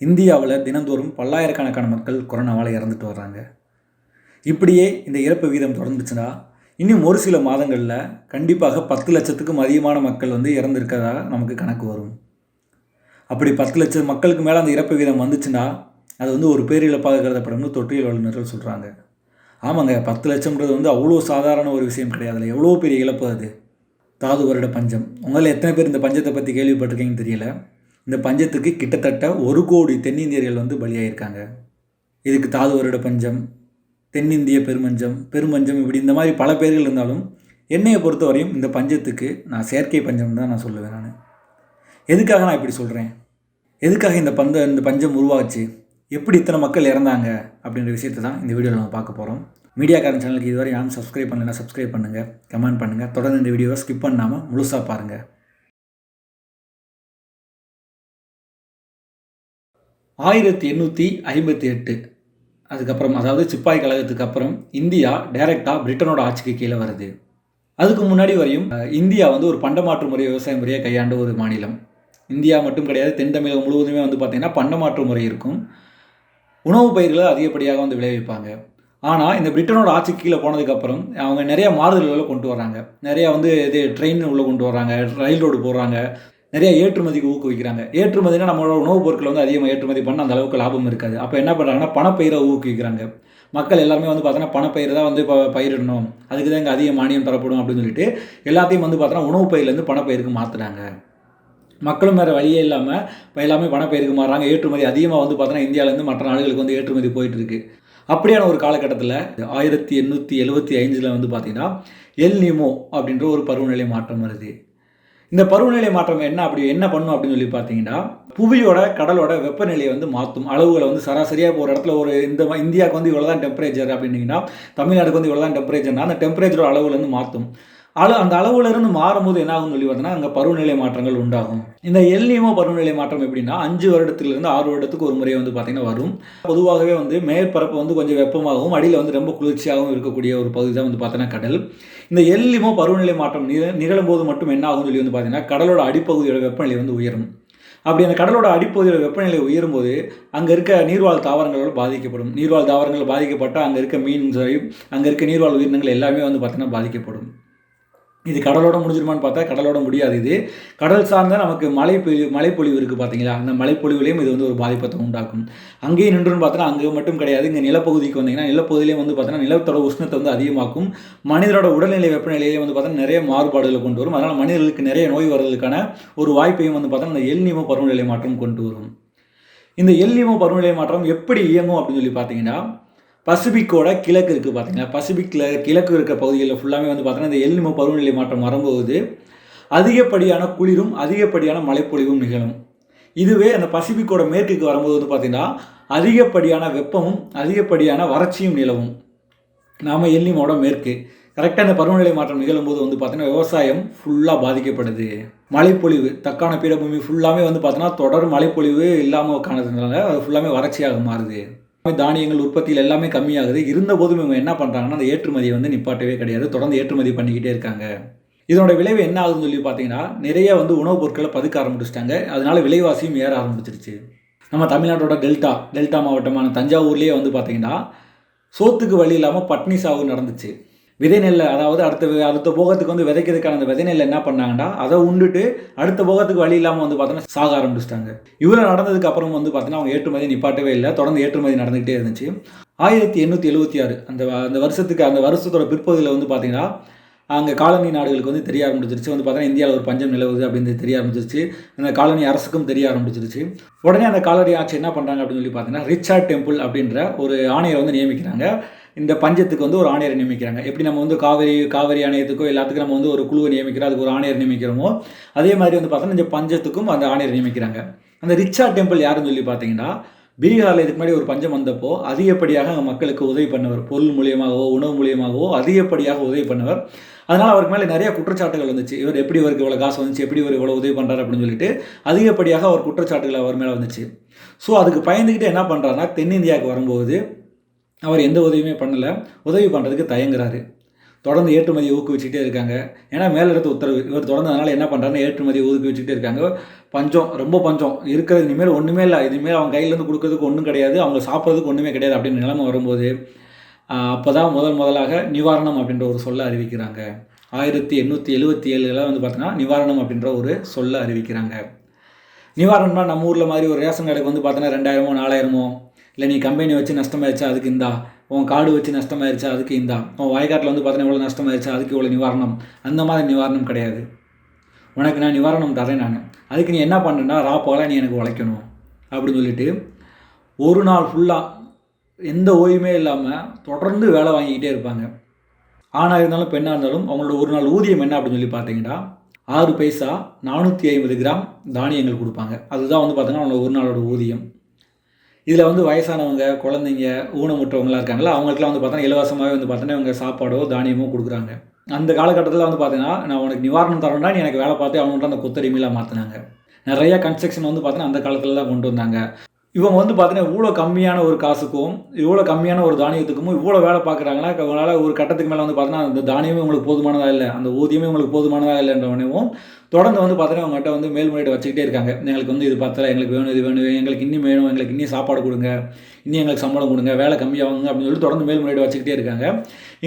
இந்தியாவில் தினந்தோறும் பல்லாயிரக்கணக்கான மக்கள் கொரோனாவால் இறந்துட்டு வர்றாங்க. இப்படியே இந்த இறப்பு வீதம் தொடர்ந்துச்சுன்னா இன்னும் ஒரு சில மாதங்களில் கண்டிப்பாக பத்து லட்சத்துக்கும் அதிகமான மக்கள் வந்து இறந்துருக்கிறதா நமக்கு கணக்கு வரும். அப்படி பத்து லட்சம் மக்களுக்கு மேலே அந்த இறப்பு வீதம் வந்துச்சுன்னா அது வந்து ஒரு பேரிழப்பாக கருதப்படும்னு தொற்றியல் வல்லுநர்கள் சொல்கிறாங்க ஆமாங்க பத்து லட்சம்ன்றது வந்து அவ்வளோ சாதாரண ஒரு விஷயம் கிடையாதுல்ல எவ்வளோ பெரிய இழப்பு அது? தாது வருட பஞ்சம். உங்களில் எத்தனை பேர் இந்த பஞ்சத்தை பற்றி கேள்விப்பட்டிருக்கீங்கன்னு தெரியல. இந்த பஞ்சத்துக்கு கிட்டத்தட்ட ஒரு கோடி தென்னிந்தியர்கள் வந்து பலியாயிருக்காங்க. இதுக்கு தாது வருட பஞ்சம் தென்னிந்திய பெருமஞ்சம் பெருமஞ்சம் இப்படி இந்த மாதிரி பல பேர்கள் இருந்தாலும் என்னையை பொறுத்தவரையும் இந்த பஞ்சத்துக்கு நான் செயற்கை பஞ்சம் தான் நான் சொல்லுவேன் நான். எதுக்காக நான் இப்படி சொல்கிறேன் எதுக்காக இந்த பந்த இந்த பஞ்சம் உருவாச்சு? எப்படி இத்தனை மக்கள் இறந்தாங்க? அப்படின்ற விஷயத்தை தான் இந்த வீடியோவில் நம்ம பார்க்க போகிறோம் மீடியாக்காரன் சேனலுக்கு இதுவரை யாரும் சப்ஸ்கிரைப் பண்ணலைன்னா சப்ஸ்கிரைப் பண்ணுங்கள் கமெண்ட் பண்ணுங்கள் தொடர்ந்து இந்த வீடியோவை ஸ்கிப் பண்ணாமல் முழுசாக பாருங்கள் ஆயிரத்தி எண்ணூற்றி ஐம்பத்தி எட்டு. அதுக்கப்புறம் அதாவது சிப்பாய் கழகத்துக்கு அப்புறம் இந்தியா டைரெக்டாக பிரிட்டனோட ஆட்சிக்கு கீழே வருது. அதுக்கு முன்னாடி வரையும் இந்தியா வந்து ஒரு பண்டமாற்று முறை விவசாய முறையை கையாண்ட ஒரு மாநிலம். இந்தியா மட்டும் கிடையாது தென் தமிழகம் முழுவதுமே வந்து பார்த்திங்கன்னா பண்டமாற்று முறை இருக்கும். உணவுப் பயிர்களை அதிகப்படியாக வந்து விளைவிப்பாங்க. ஆனால் இந்த பிரிட்டனோட ஆட்சி கீழே போனதுக்கப்புறம் அவங்க நிறைய மாறுதல்களை கொண்டு வராங்க நிறையா வந்து இது ட்ரெயின் உள்ளே கொண்டு வராங்க ரயில் ரோடு போடுறாங்க. நிறைய ஏற்றுமதிக்கு ஊக்குவிக்கிறாங்க. ஏற்றுமதினா நம்மளோட உணவுப் பொருட்களை வந்து அதிகமாக ஏற்றுமதி பண்ண அந்த அளவுக்கு லாபம் இருக்காது. அப்போ என்ன பண்ணுறாங்கன்னா பணப்பயிரை ஊக்குவிக்கிறாங்க. மக்கள் எல்லாருமே வந்து பார்த்தோன்னா பணப்பயிர் தான் வந்து இப்போ பயிரிடணும். அதுக்கு தான் இங்கே அதிக மானியம் தரப்படும் அப்படின்னு சொல்லிட்டு எல்லாத்தையும் வந்து பார்த்தோன்னா உணவுப் பயிர்லேருந்து பணப்பயிருக்கு மாற்றுறாங்க மக்களும் வேறு வழியே இல்லாமல் இப்போ எல்லாமே பணப்பயிருக்கு மாறுறாங்க. ஏற்றுமதி அதிகமாக வந்து பார்த்தோன்னா இந்தியாவிலேருந்து மற்ற நாடுகளுக்கு வந்து ஏற்றுமதி போயிட்டுருக்கு அப்படியான ஒரு காலகட்டத்தில் ஆயிரத்தி எண்ணூற்றி எழுபத்தி ஐந்தில் வந்து பார்த்திங்கன்னா எல் நிமோ அப்படின்ற ஒரு பருவநிலை மாற்றம் வருது. இந்த பருவநிலை மாற்றம் என்ன அப்படி என்ன பண்ணும் அப்படின்னு சொல்லி பார்த்தீங்கன்னா புவியோட கடலோட வெப்பநிலையை வந்து மாற்றும். அளவுகளை வந்து சராசரியாக இப்போ ஒரு இடத்துல ஒரு இந்த இந்தியாவுக்கு வந்து இவ்வளோ தான் டெம்பரேச்சர் அப்படின்னீங்கன்னா தமிழ்நாடுக்கு வந்து இவ்வளோ தான் டெம்பரேச்சர்னா அந்த டெம்பரேச்சரோட அளவுல இருந்து மாற்றும். அளவு அந்த அளவுலேருந்து மாறும்போது என்ன ஆகும்னு சொல்லி பார்த்தீங்கன்னா அங்கே பருவநிலை மாற்றங்கள் உண்டாகும். இந்த எல்னியமோ பருவநிலை மாற்றம் எப்படின்னா அஞ்சு வருடத்துலேருந்து ஆறு வருடத்துக்கு ஒரு முறை வந்து பார்த்தீங்கன்னா வரும். பொதுவாகவே வந்து மேற்பரப்பு வந்து கொஞ்சம் வெப்பமாகவும் அடியில் வந்து ரொம்ப குளிர்ச்சியாகவும் இருக்கக்கூடிய ஒரு பகுதி தான் வந்து பார்த்தீங்கன்னா கடல். இந்த எல்லிமோ பருவநிலை மாற்றம் நிக- நிகழும்போது மட்டும் என்ன ஆகும்னு சொல்லி வந்து பார்த்தீங்கன்னா கடலோட அடிப்பகுதியோட வெப்பநிலை வந்து உயரும். அப்படி அந்த கடலோட அடிப்பகுதியோட வெப்பநிலை உயரும்போது அங்கே இருக்க நீர்வாழ் தாவரங்களோட பாதிக்கப்படும். நீர்வாழ் தாவரங்கள் பாதிக்கப்பட்டால் அங்கே இருக்க மீன் அங்கே இருக்க நீர்வாழ் உயிரினங்கள் எல்லாமே வந்து பார்த்தீங்கன்னா பாதிக்கப்படும். இது கடலோட முடிஞ்சிருமான்னு பார்த்தா கடலோட முடியாது இது. கடல் சார்ந்த நமக்கு மழை பொழிவு மழைப்பொழிவு இருக்குது பார்த்தீங்களா? அந்த மழைப்பொழிவுலையும் இது வந்து ஒரு பாதிப்பத்தை உண்டாக்கும். அங்கேயும் நின்றுன்னு பார்த்தோன்னா அங்கே மட்டும் கிடையாது. இங்கே நிலப்பகுதிக்கு வந்தீங்கன்னா நிலப்பகுதியிலையும் வந்து பார்த்தோன்னா நிலத்தோட உஷ்ணத்தை வந்து அதிகமாக்கும். மனிதரோட உடல்நிலை வெப்பநிலையிலே வந்து பார்த்தோன்னா நிறைய மாறுபாடுகளை கொண்டு வரும். அதனால் மனிதர்களுக்கு நிறைய நோய் வர்றதுக்கான ஒரு வாய்ப்பையும் வந்து பார்த்தோன்னா இந்த எல்நிமோ பருவநிலை மாற்றம் கொண்டு வரும். இந்த எல்நிமோ பருவநிலை மாற்றம் எப்படி இயங்கும் அப்படின்னு சொல்லி பார்த்தீங்கன்னா பசிபிக்கோட கிழக்கு இருக்குது பார்த்தீங்கன்னா பசிபிக்கில் கிழக்கு இருக்க பகுதிகளில் ஃபுல்லாமே வந்து பார்த்தீங்கன்னா இந்த எல்நிம பருவநிலை மாற்றம் வரும்போது அதிகப்படியான குளிரும் அதிகப்படியான மழைப்பொழிவும் நிகழும். இதுவே அந்த பசிபிக்கோட மேற்குக்கு வரும்போது வந்து பார்த்தீங்கன்னா அதிகப்படியான வெப்பமும் அதிகப்படியான வறட்சியும் நிலவும். நாம் எல்லிமோட மேற்கு. கரெக்டாக இந்த பருவநிலை மாற்றம் நிகழும்போது வந்து பார்த்தீங்கன்னா விவசாயம் ஃபுல்லாக பாதிக்கப்படுது. மழைப்பொழிவு தக்கான பீடபூமி ஃபுல்லாமே வந்து பார்த்தோன்னா தொடர் மழைப்பொழிவு இல்லாமல் காணதுனால அது ஃபுல்லாமே வறட்சியாக மாறுது. தானியங்கள் உற்பத்தியில் எல்லாமே கம்மியாகுது. இருந்த போதும் இவங்க என்ன பண்ணுறாங்கன்னா அந்த ஏற்றுமதியை வந்து நிப்பாட்டவே கிடையாது. தொடர்ந்து ஏற்றுமதி பண்ணிக்கிட்டே இருக்காங்க. இதனோட விளைவு என்ன ஆகுதுன்னு சொல்லி பார்த்தீங்கன்னா நிறைய வந்து உணவுப் பொருட்களை பதுக்க ஆரம்பிச்சிட்டாங்க. அதனால விலைவாசியும் ஏற ஆரம்பிச்சிருச்சு. நம்ம தமிழ்நாட்டோட டெல்டா டெல்டா மாவட்டமான தஞ்சாவூர்லேயே வந்து பார்த்தீங்கன்னா சோத்துக்கு வழி இல்லாமல் பட்னி சாவு நடந்துச்சு. விதை நெல்லை அதாவது அடுத்த அடுத்த போகத்துக்கு வந்து விதைக்கிறதுக்கான அந்த விதை நெல்லை என்ன பண்ணாங்கன்னா அதை உண்டுட்டு அடுத்த போகத்துக்கு வழி இல்லாமல் வந்து பார்த்தோன்னா சாக ஆரம்பிச்சிட்டாங்க. இவ்வளோ நடந்ததுக்கு அப்புறம் வந்து பார்த்தீங்கன்னா அவங்க ஏற்றுமதி நிப்பாட்டவே இல்லை. தொடர்ந்து ஏற்றுமதி நடந்துகிட்டே இருந்துச்சு. ஆயிரத்தி எண்ணூற்றி எழுபத்தி ஆறு அந்த அந்த வருஷத்துக்கு அந்த வருஷத்தோட பிற்பகுதியில் வந்து பார்த்தீங்கன்னா அங்கே காலனி நாடுகளுக்கு வந்து தெரிய ஆரம்பிச்சிருச்சு. வந்து பார்த்தீங்கன்னா இந்தியாவில் ஒரு பஞ்சம் நிலவுது அப்படின்னு தெரிய ஆரம்பிச்சிருச்சு. அந்த காலனி அரசுக்கும் தெரிய ஆரம்பிச்சிருச்சு. உடனே அந்த காலனி ஆட்சி என்ன பண்ணுறாங்க அப்படின்னு சொல்லி பார்த்தீங்கன்னா ரிச்சர்ட் டெம்பிள் அப்படின்ற ஒரு ஆணையரை வந்து நியமிக்கிறாங்க. இந்த பஞ்சத்துக்கு வந்து ஒரு ஆணையரை நியமிக்கிறாங்க. எப்படி நம்ம வந்து காவிரி காவிரி ஆணையத்துக்கோ எல்லாத்துக்கும் நம்ம வந்து ஒரு குழுவை நியமிக்கிறோம் அதுக்கு ஒரு ஆணையர் நியமிக்கிறோமோ அதே மாதிரி வந்து பார்த்தோன்னா இந்த பஞ்சத்துக்கும் அந்த ஆணையர் நியமிக்கிறாங்க. அந்த ரிச்சா டெம்பிள் யாருன்னு சொல்லி பார்த்தீங்கன்னா பீகாரில் இதுக்கு முன்னாடி ஒரு பஞ்சம் வந்தப்போ அதிகப்படியாக மக்களுக்கு உதவி பண்ணவர் பொருள் மூலியமாகவோ உணவு மூலியமாகவோ அதிகப்படியாக உதவி பண்ணவர். அதனால் அவருக்கு மேலே நிறைய குற்றச்சாட்டுகள் வந்துச்சு. இவர் எப்படி இவருக்கு இவ்வளோ காசு வந்துச்சு எப்படி இவர் இவ்வளோ உதவி பண்ணுறாரு அப்படின்னு சொல்லிட்டு அதிகப்படியாக அவர் குற்றச்சாட்டுகள் அவர் மேலே வந்துச்சு. ஸோ அதுக்கு பயந்துக்கிட்டு என்ன பண்ணுறாருனா தென்னிந்தியாவுக்கு வரும்போது அவர் எந்த உதவியுமே பண்ணலை. உதவி பண்ணுறதுக்கு தயங்குறாரு. தொடர்ந்து ஏற்றுமதியை ஊக்குவிச்சுட்டே இருக்காங்க. ஏன்னா மேலிடத்து உத்தரவு இவர் தொடர்ந்ததுனால என்ன பண்ணுறாருன்னு ஏற்றுமதியை ஊக்குவிச்சுட்டே இருக்காங்க. பஞ்சம் ரொம்ப பஞ்சம். இருக்கிறது இனிமேல் ஒன்றுமே இல்லை. இனிமேல் அவங்க கையிலேருந்து கொடுக்கறதுக்கு ஒன்றும் கிடையாது. அவங்க சாப்பிட்றதுக்கு ஒன்றுமே கிடையாது அப்படின்னு நிலைமை வரும்போது அப்போ தான் முதல் முதலாக நிவாரணம் அப்படின்ற ஒரு சொல்ல அறிவிக்கிறாங்க. ஆயிரத்தி எண்ணூற்றி எழுபத்தி ஏழுலாம் வந்து பார்த்தீங்கன்னா நிவாரணம் அப்படின்ற ஒரு சொல்ல அறிவிக்கிறாங்க. நிவாரணம்னா நம்ம ஊரில் மாதிரி ஒரு ரேஷன் கடைக்கு வந்து பார்த்தோன்னா ரெண்டாயிரமோ நாலாயிரமோ இல்லை நீ கம்பெனி வச்சு நஷ்டமாயிருச்சா அதுக்கு இந்தா. உன் காடு வச்சு நஷ்டமாயிருச்சா அதுக்கு இந்தா. உன் வயக்காட்டில் வந்து பார்த்தீங்கன்னா இவ்வளோ நஷ்டமாயிருச்சா அதுக்கு இவ்வளோ நிவாரணம். அந்த மாதிரி நிவாரணம் கிடையாது. உனக்கு நான் நிவாரணம் தரேன் நான். அதுக்கு நீ என்ன பண்ணுறேன்னா ரா போல நீ எனக்கு உழைக்கணும். அப்படின்னு சொல்லிட்டு ஒரு நாள் ஃபுல்லாக எந்த ஓய்வுமே இல்லாமல் தொடர்ந்து வேலை வாங்கிக்கிட்டே இருப்பாங்க. ஆணாக இருந்தாலும் பெண்ணாக இருந்தாலும் அவங்களோட ஒரு நாள் ஊதியம் என்ன அப்படின்னு சொல்லி பார்த்தீங்கன்னா ஆறு பைசா நானூற்றி ஐம்பது கிராம் தானியங்கள் கொடுப்பாங்க. அதுதான் வந்து பார்த்தீங்கன்னா அவங்களோட ஒரு நாளோட ஊதியம். இதில் வந்து வயசானவங்க குழந்தைங்க ஊனமுற்றவங்களாம் இருக்காங்களா அவங்களுக்குலாம் வந்து பார்த்தோன்னா இலவசமாகவே வந்து பார்த்தோன்னா இவங்க சாப்பாடோ தானியமோ கொடுக்குறாங்க. அந்த காலகட்டத்தில் வந்து பார்த்தீங்கன்னா நான் உனக்கு நிவாரணம் தரேன்டா நீ எனக்கு வேலை பார்த்து அவங்கள்ட்ட அந்த கொத்தடிமையிலாம் மாற்றினாங்க நிறைய கன்ஸ்ட்ரக்ஷன் வந்து பார்த்தீங்கன்னா அந்த காலத்தில் தான் கொண்டு வந்தாங்க. இவங்க வந்து பார்த்தீங்கன்னா இவ்வளோ கம்மியான ஒரு காசுக்கும் இவ்வளோ கம்மியான ஒரு தானியத்துக்கும் இவ்வளோ வேலை பார்க்குறாங்கன்னா அவங்களால ஒரு கட்டத்துக்கு மேலே வந்து பார்த்தீங்கன்னா அந்த தானியமே உங்களுக்கு போதுமானதாக இல்லை அந்த ஊதியமே உங்களுக்கு போதுமானதாக இல்லைன்றவனையும் தொடர்ந்து வந்து பார்த்தீங்கன்னா அவங்ககிட்ட வந்து மேல்முறையீடு வச்சுக்கிட்டே இருக்காங்க. எங்களுக்கு வந்து இது பார்த்தல எங்களுக்கு வேணும் இது வேணும் எங்களுக்கு இன்னும் வேணும் எங்களுக்கு இன்னும் சாப்பாடு கொடுங்க இன்னும் எங்களுக்கு சம்பளம் கொடுங்க வேலை கம்மியாகுங்க அப்படின்னு சொல்லி தொடர்ந்து மேல்முறையீடு வச்சுக்கிட்டே இருக்காங்க.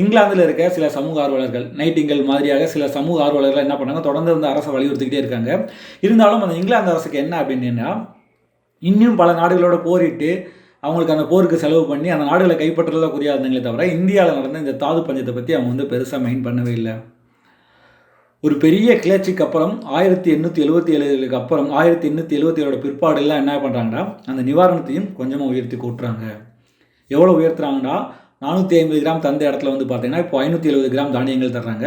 இங்கிலாந்தில் இருக்க சில சமூக ஆர்வலர்கள் நைட்டிங்கள் மாதிரியாக சில சமூக ஆர்வலர்கள் என்ன பண்ணாங்க தொடர்ந்து வந்து அரசை வலியுறுத்திக்கிட்டே இருக்காங்க. இருந்தாலும் அந்த இங்கிலாந்து அரசுக்கு என்ன அப்படின்னா இன்னும் பல நாடுகளோட போரிட்டு அவங்களுக்கு அந்த போருக்கு செலவு பண்ணி அந்த நாடுகளை கைப்பற்றல குறியாதுங்களே தவிர இந்தியாவில் நடந்த இந்த தாது பஞ்சத்தை பற்றி அவங்க வந்து பெருசாக மெயின் பண்ணவே இல்லை. ஒரு பெரிய கிளர்ச்சிக்கு அப்புறம் ஆயிரத்தி எண்ணூற்றி எழுபத்தி ஏழுக்கு அப்புறம் ஆயிரத்தி எண்ணூற்றி எழுபத்தி ஏழோட பிற்பாடெல்லாம் என்ன பண்ணுறாங்கன்னா அந்த நிவாரணத்தையும் கொஞ்சமாக உயர்த்தி கூட்டுறாங்க. எவ்வளோ உயர்த்துறாங்கன்னா நானூற்றி ஐம்பது கிராம் தந்த இடத்துல வந்து பார்த்தீங்கன்னா இப்போ ஐநூற்றி எழுபது கிராம் தானியங்கள் தர்றாங்க.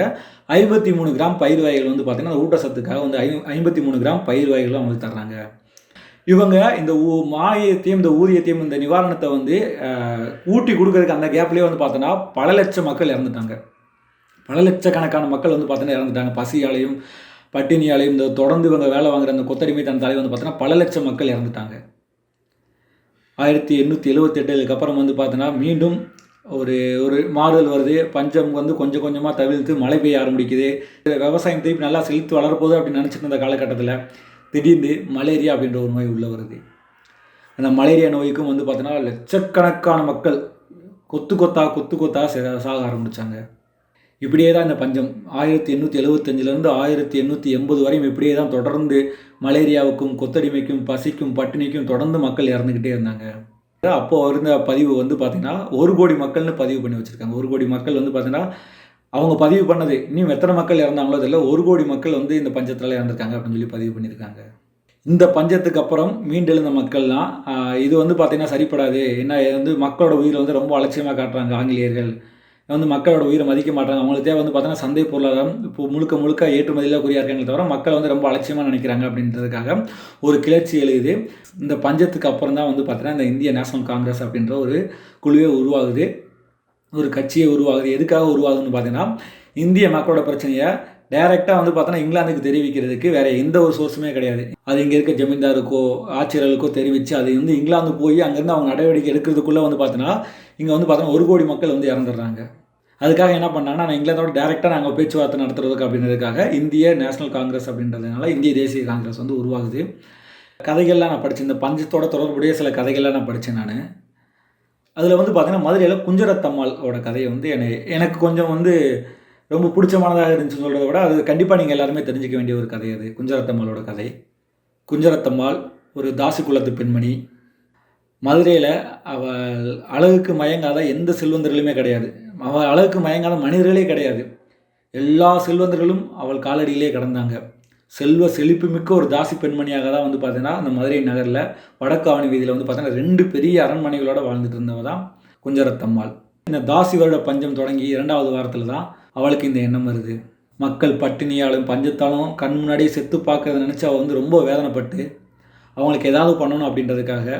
ஐம்பத்தி மூணு கிராம் பயிர் வகைகள் வந்து பார்த்தீங்கன்னா ஊட்டச்சத்துக்காக வந்து ஐ ஐம்பத்தி மூணு கிராம் பயிர் வகைகளும் அவங்களுக்கு தர்றாங்க. இவங்க இந்த ஊ மாயத்தையும் இந்த ஊதியத்தையும் இந்த நிவாரணத்தை வந்து ஊட்டி கொடுக்கறதுக்கு அந்த கேப்லேயே வந்து பார்த்தோன்னா பல லட்சம் மக்கள் இறந்துட்டாங்க. பல லட்சக்கணக்கான மக்கள் வந்து பார்த்தோன்னா இறந்துட்டாங்க. பசியாலையும் பட்டினியாலையும் இந்த தொடர்ந்து இவங்க வேலை வாங்குற அந்த கொத்தடிமை தந்தாலே வந்து பார்த்தோன்னா பல லட்சம் மக்கள் இறந்துட்டாங்க. ஆயிரத்தி எண்ணூற்றி எழுபத்தெட்டுக்கு அப்புறம் வந்து பார்த்தோன்னா மீண்டும் ஒரு ஒரு மாறுதல் வருது. பஞ்சம் வந்து கொஞ்சம் கொஞ்சமாக தவிர்த்து மழை பெய்ய ஆரம்பிக்குது. விவசாயம் திருப்பி நல்லா செழித்து வளரப்போகுது அப்படின்னு நினச்சிட்டு இருந்த காலகட்டத்தில் திடீர்னு மலேரியா அப்படின்ற ஒரு நோய் உள்ளே வருது. அந்த மலேரியா நோய்க்கும் வந்து பார்த்தோன்னா லட்சக்கணக்கான மக்கள் கொத்து கொத்தா கொத்து கொத்தா சாக ஆரம்பித்தாங்க இப்படியே தான் இந்த பஞ்சம். ஆயிரத்தி எண்ணூற்றி எழுபத்தஞ்சிலேருந்து ஆயிரத்தி எண்ணூற்றி எண்பது வரையும் இப்படியே தான் தொடர்ந்து மலேரியாவுக்கும் கொத்தடிமைக்கும் பசிக்கும் பட்டினிக்கும் தொடர்ந்து மக்கள் இறந்துக்கிட்டே இருந்தாங்க. அப்போது இருந்த பதிவு வந்து பார்த்திங்கன்னா ஒரு கோடி மக்கள்னு பதிவு பண்ணி வச்சுருக்காங்க. ஒரு கோடி மக்கள் வந்து பார்த்திங்கன்னா அவங்க பதிவு பண்ணது இன்னும் எத்தனை மக்கள் இறந்தாங்களோ அதில் ஒரு கோடி மக்கள் வந்து இந்த பஞ்சத்தில் இறந்துருக்காங்க அப்படின்னு சொல்லி பதிவு பண்ணியிருக்காங்க. இந்த பஞ்சத்துக்கு அப்புறம் மீண்டெழுந்த மக்கள்லாம் இது வந்து பார்த்திங்கன்னா சரிப்படாது. என்ன வந்து மக்களோட உயிரை வந்து ரொம்ப அலட்சியமாக காட்டுறாங்க ஆங்கிலேயர்கள். வந்து மக்களோட உயிரை மதிக்க மாட்டாங்க. அவங்களுக்கு தேவை வந்து பார்த்தீங்கன்னா சந்தை பொருளாதாரம் இப்போ முழுக்க முழுக்க ஏற்றுமதியில் குறியாக இருக்காங்களே தவிர மக்கள் வந்து ரொம்ப அலட்சியமாக நினைக்கிறாங்க அப்படின்றதுக்காக ஒரு கிளர்ச்சி எழுது இந்த பஞ்சத்துக்கு அப்புறம் தான் வந்து பார்த்தீங்கன்னா இந்த இந்திய நேஷனல் காங்கிரஸ் அப்படின்ற ஒரு குழுவே உருவாகுது. ஒரு கட்சியை உருவாகுது எதுக்காக உருவாகுதுன்னு பார்த்தீங்கன்னா இந்திய மக்களோட பிரச்சனையை டைரெக்டாக வந்து பார்த்தோன்னா இங்கிலாந்துக்கு தெரிவிக்கிறதுக்கு வேறு எந்த ஒரு சோர்ஸுமே கிடையாது. அது இங்கே இருக்க ஜமீன்தாருக்கோ ஆட்சியர்களுக்கோ தெரிவித்து அது வந்து இங்கிலாந்து போய் அங்கேருந்து அவங்க நடவடிக்கை எடுக்கிறதுக்குள்ளே வந்து பார்த்தோன்னா இங்கே வந்து பார்த்தோன்னா ஒரு கோடி மக்கள் வந்து இறந்துடுறாங்க. அதுக்காக என்ன பண்ணாங்கன்னா நான் இங்கிலாந்தோட டேரெக்டாக நாங்கள் பேச்சுவார்த்தை நடத்துறதுக்கு அப்படின்றதுக்காக இந்திய நேஷனல் காங்கிரஸ் அப்படின்றதுனால இந்திய தேசிய காங்கிரஸ் வந்து உருவாகுது. கதைகள்லாம் நான் படித்தேன் இந்த பஞ்சத்தோட தொடர்புடைய சில கதைகள்லாம் நான் படித்தேன் நான். அதில் வந்து பார்த்தீங்கன்னா மதுரையில் குஞ்சரத்தம்மாளோட கதையை வந்து எனக்கு எனக்கு கொஞ்சம் வந்து ரொம்ப பிடிச்சமானதாக இருந்துச்சுன்னு சொல்கிறத விட அது கண்டிப்பாக நீங்கள் எல்லாருமே தெரிஞ்சிக்க வேண்டிய ஒரு கதை அது குஞ்சரத்தம்மாளோட கதை. குஞ்சரத்தம்மாள் ஒரு தாசி குலத்து பெண்மணி. மதுரையில் அவள் அழகுக்கு மயங்காத எந்த செல்வந்தர்களுமே கிடையாது. அவள் அழகுக்கு மயங்காத மனிதர்களே கிடையாது. எல்லா செல்வந்தர்களும் அவள் காலடியிலே கடந்தாங்க. செல்வ செழிப்புமிக்க ஒரு தாசி பெண்மணியாக தான் வந்து பார்த்தீங்கன்னா அந்த மதுரை நகரில் வடக்கு ஆவணி வீதியில் வந்து பார்த்தீங்கன்னா ரெண்டு பெரிய அரண்மனைகளோடு வாழ்ந்துட்டு இருந்தவ தான் குஞ்சரத்தம்மாள். இந்த தாசி வருட பஞ்சம் தொடங்கி இரண்டாவது வாரத்தில் தான் அவளுக்கு இந்த எண்ணம் வருது. மக்கள் பட்டினியாலும் பஞ்சத்தாலும் கண் முன்னாடியே செத்து பார்க்கறத நினச்சி அவள் வந்து ரொம்ப வேதனைப்பட்டு அவங்களுக்கு ஏதாவது பண்ணணும் அப்படின்றதுக்காக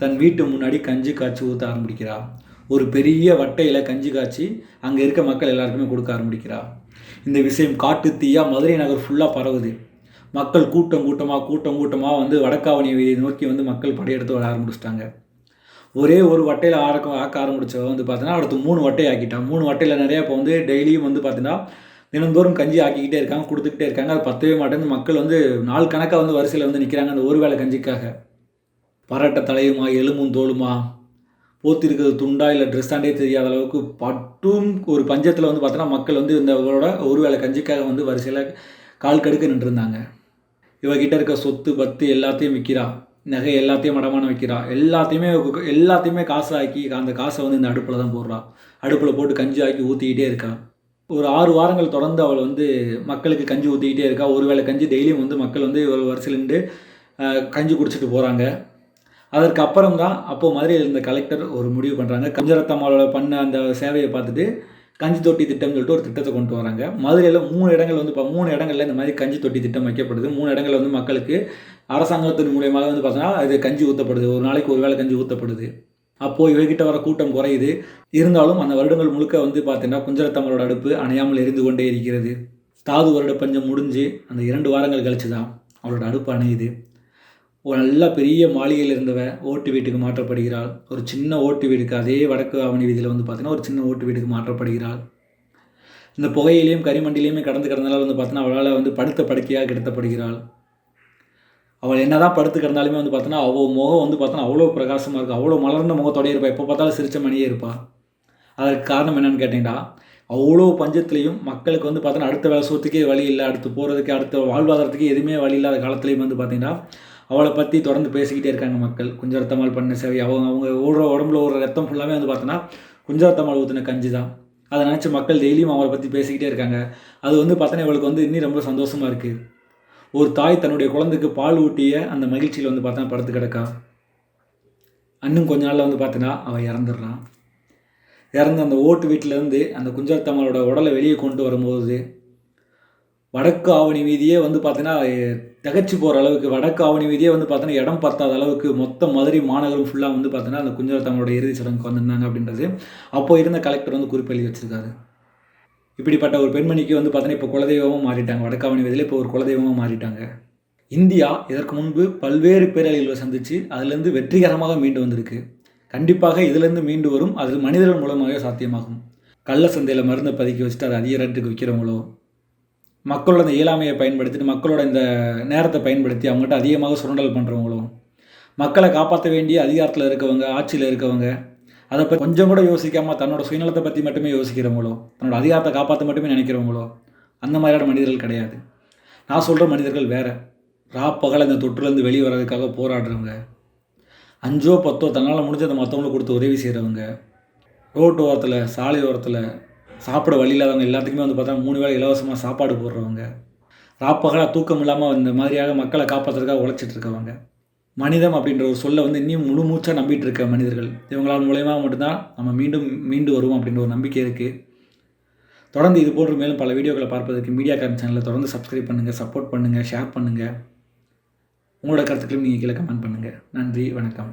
தன் வீட்டு முன்னாடி கஞ்சி காய்ச்சி ஊற்ற ஆரம்பிக்கிறாள். ஒரு பெரிய வட்டையில் கஞ்சி காய்ச்சி அங்கே இருக்க மக்கள் எல்லாருக்குமே கொடுக்க ஆரம்பிக்கிறாள். இந்த விஷயம் காட்டு தீயா மதுரை நகர் ஃபுல்லாக பரவுது. மக்கள் கூட்டம் கூட்டமாக கூட்டம் கூட்டமாக வந்து வடக்காவணி வீதியை நோக்கி வந்து மக்கள் படையெடுத்து வர ஆரம்பிச்சிட்டாங்க. ஒரே ஒரு வட்டையில் ஆரக்க ஆக்க ஆரம்பிச்சவ வந்து பார்த்தீங்கன்னா அடுத்து மூணு வட்டை ஆக்கிட்டான் மூணு வட்டையில் நிறையா இப்போ வந்து டெய்லியும் வந்து பார்த்தீங்கன்னா தினந்தோறும் கஞ்சி ஆக்கிக்கிட்டே இருக்காங்க கொடுத்துக்கிட்டே இருக்காங்க. அது பத்தவே மாட்டேங்குது. மக்கள் வந்து நாள் கணக்காக வந்து வரிசையில் வந்து நிற்கிறாங்க அந்த ஒரு வேளை கஞ்சிக்காக. பரட்ட தலையுமா எலும்பும் தோலுமா? போத்திருக்கிறது துண்டா இல்லை ட்ரெஸ் ஆண்டே தெரியாத அளவுக்கு பட்டும் ஒரு பஞ்சத்தில் வந்து பார்த்தோன்னா மக்கள் வந்து இந்த இவரோட ஒரு வேளை கஞ்சிக்காக வந்து வரிசையில் கால் கடுக்க நின்றுருந்தாங்க. இவகிட்ட இருக்க சொத்து பத்து எல்லாத்தையும் விற்கிறா நகை எல்லாத்தையும் மடமான வைக்கிறா. எல்லாத்தையுமே எல்லாத்தையுமே காசு ஆக்கி அந்த காசை வந்து இந்த அடுப்பில் தான் போடுறா. அடுப்பில் போட்டு கஞ்சி ஆக்கி ஊற்றிக்கிட்டே இருக்கா. ஒரு ஆறு வாரங்கள் தொடர்ந்து அவள் வந்து மக்களுக்கு கஞ்சி ஊற்றிக்கிட்டே இருக்கா. ஒருவேளை கஞ்சி டெய்லியும் வந்து மக்கள் வந்து இவள் வரிசையில் நின்று கஞ்சி குடிச்சிட்டு போகிறாங்க அதற்கு அப்புறம் தான் அப்போது மதுரையில் இந்த கலெக்டர் ஒரு முடிவு பண்ணுறாங்க கஞ்சரத்தம்மாவோட பண்ண அந்த சேவையை பார்த்துட்டு கஞ்சி தொட்டி திட்டம்னு சொல்லிட்டு ஒரு திட்டத்தை கொண்டு வராங்க. மதுரையில் மூணு இடங்கள் வந்து இப்போ மூணு இடங்களில் இந்த மாதிரி கஞ்சி தொட்டி திட்டம் வைக்கப்படுது. மூணு இடங்களில் வந்து மக்களுக்கு அரசாங்கத்தின் மூலியமாக வந்து பார்த்தோன்னா இது கஞ்சி ஊற்றப்படுது ஒரு நாளைக்கு ஒரு வேளை கஞ்சி ஊற்றப்படுது அப்போது இவர்கிட்ட வர கூட்டம் குறையுது. இருந்தாலும் அந்த வருடங்கள் முழுக்க வந்து பார்த்தீங்கன்னா குஞ்சரத்தம்மளோட அடுப்பு அணையாமல் எரிந்து கொண்டே இருக்கிறது. தாது வருட பஞ்சம் முடிஞ்சு அந்த இரண்டு வாரங்கள் கழிச்சு தான் அவளோட அடுப்பு அணையுது. ஒரு நல்ல பெரிய மாளிகையில் இருந்தவ ஓட்டு வீட்டுக்கு மாற்றப்படுகிறாள். ஒரு சின்ன ஓட்டு வீட்டுக்கு அதே வடக்கு ஆவணி வீதியில் வந்து பார்த்தீங்கன்னா ஒரு சின்ன ஓட்டு வீட்டுக்கு மாற்றப்படுகிறாள். இந்த புகையிலையும் கரிமண்டிலையுமே கடந்து கிடந்தனால வந்து பார்த்தீங்கன்னா அவளால் வந்து படுத்த படுக்கையாக கிடத்தப்படுகிறாள். அவள் என்னதான் படுத்து கிடந்தாலுமே வந்து பார்த்தோன்னா அவள் முகம் வந்து பார்த்தோன்னா அவ்வளோ பிரகாசமாக இருக்கும் அவ்வளோ மலர்ந்த முகத்தோடய இருப்பாள் எப்போ பார்த்தாலும் சிரித்த மணியே இருப்பாள் அதற்கு காரணம் என்னன்னு கேட்டிங்கன்னா அவ்வளோ பஞ்சத்துலேயும் மக்களுக்கு வந்து பார்த்தோன்னா அடுத்த வேலை சோத்துக்கே வழி இல்லை. அடுத்து போகிறதுக்கு அடுத்த வாழ்வாதாரத்துக்கு எதுவுமே வழி இல்லாத காலத்துலேயும் வந்து பார்த்தீங்கன்னா அவளை பற்றி தொடர்ந்து பேசிக்கிட்டே இருக்காங்க மக்கள். குஞ்சரத்தம்மாள் பண்ண சேவை அவங்க அவங்க ஓடுற உடம்புல ஒரு ரத்தம் ஃபுல்லாகவே வந்து பார்த்தோன்னா குஞ்சரத்தம்மாள் ஊற்றின கஞ்சி தான். அதை நினச்சி மக்கள் டெய்லியும் அவளை பற்றி பேசிக்கிட்டே இருக்காங்க. அது வந்து பார்த்தோன்னா இவளுக்கு வந்து இன்னும் ரொம்ப சந்தோஷமாக இருக்குது ஒரு தாய் தன்னுடைய குழந்தைக்கு பால் ஊட்டிய அந்த மகிழ்ச்சியில் வந்து பார்த்தா படுத்து கிடக்கா. இன்னும் கொஞ்ச நாளில் வந்து பார்த்தீங்கன்னா அவள் இறந்துடுறான். இறந்து அந்த ஓட்டு வீட்டிலேருந்து அந்த குஞ்சரத்தம்மளோட உடலை வெளியே கொண்டு வரும்போது வடக்கு ஆவணி வீதியே வந்து பார்த்தீங்கன்னா தகச்சு போகிற அளவுக்கு வடக்கு ஆவணி வீதியே வந்து பார்த்தீங்கன்னா இடம் பத்தாத அளவுக்கு மொத்த மதுரை மாநகரம் ஃபுல்லாக வந்து பார்த்தீங்கன்னா அந்த குஞ்சரத்தம்மளோட இறுதி சடங்குக்கு வந்திருந்தாங்க அப்படின்றது அப்போ இருந்த கலெக்டர் வந்து குறிப்பெழுதி வச்சிருக்காரு. இப்படிப்பட்ட ஒரு பெண்மணிக்கு வந்து பார்த்தீங்கன்னா இப்போ குலதெய்வமாக மாறிட்டாங்க. வடக்காவணி வீதியில் இப்போ ஒரு குலதெய்வமாக மாறிட்டாங்க. இந்தியா இதற்கு முன்பு பல்வேறு பேரழிவுகளை சந்தித்து அதிலிருந்து வெற்றிகரமாக மீண்டு வந்திருக்கு. கண்டிப்பாக இதிலிருந்து மீண்டு வரும் அது மனிதர்கள் மூலமாகவே சாத்தியமாகும். கள்ள சந்தையில் மருந்தை பதுக்கி வச்சுட்டு அதை அதிக ரேட்டுக்கு விற்கிறவங்களோ மக்களோட இந்த இயலாமையை பயன்படுத்திட்டு மக்களோட இந்த நேரத்தை பயன்படுத்தி அவங்ககிட்ட அதிகமாக சுரண்டல் பண்ணுறவங்களோ மக்களை காப்பாற்ற வேண்டிய அதிகாரத்தில் இருக்கவங்க ஆட்சியில் இருக்கவங்க அதை பற்றி கொஞ்சம் கூட யோசிக்காமல் தன்னோட சுயநலத்தை பற்றி மட்டுமே யோசிக்கிறவங்களோ தன்னோட அதிகாரத்தை காப்பாற்ற மட்டுமே நினைக்கிறவங்களோ அந்த மாதிரியான மனிதர்கள் கிடையாது. நான் சொல்கிற மனிதர்கள் வேறு. ரா பகல் அந்த தொற்றுலேருந்து வெளியே வர்றதுக்காக போராடுறவங்க. அஞ்சோ பத்தோ தன்னால் முடிஞ்சதை மற்றவங்களுக்கு கொடுத்து உதவி செய்கிறவங்க ரோட்டு ஓரத்தில் சாலை ஓரத்தில் சாப்பிட வழி இல்லாதவங்க எல்லாத்துக்குமே வந்து பார்த்தா மூணு வேளை இலவசமாக சாப்பாடு போடுறவங்க. ராப்பகலாக தூக்கம் இல்லாமல் இந்த மாதிரியாக மக்களை காப்பாற்றுறதுக்காக உழைச்சிட்டு இருக்கவங்க. மனிதம் அப்படின்ற ஒரு சொல்லை வந்து இன்னும் முழு மூச்சாக நம்பிட்டு இருக்க மனிதர்கள். இவங்களால் மூலயமா மட்டும்தான் நம்ம மீண்டும் மீண்டு வருவோம் அப்படின்ற ஒரு நம்பிக்கை இருக்குது தொடர்ந்து இது போன்ற மேலும் பல வீடியோக்களை பார்ப்பதற்கு மீடியா கார்ன் சேனலை தொடர்ந்து சப்ஸ்கிரைப் பண்ணுங்கள் சப்போர்ட் பண்ணுங்கள் ஷேர் பண்ணுங்கள் உங்களோட கருத்துக்களையும் நீங்கள் கீழே கமெண்ட் பண்ணுங்கள் நன்றி வணக்கம்.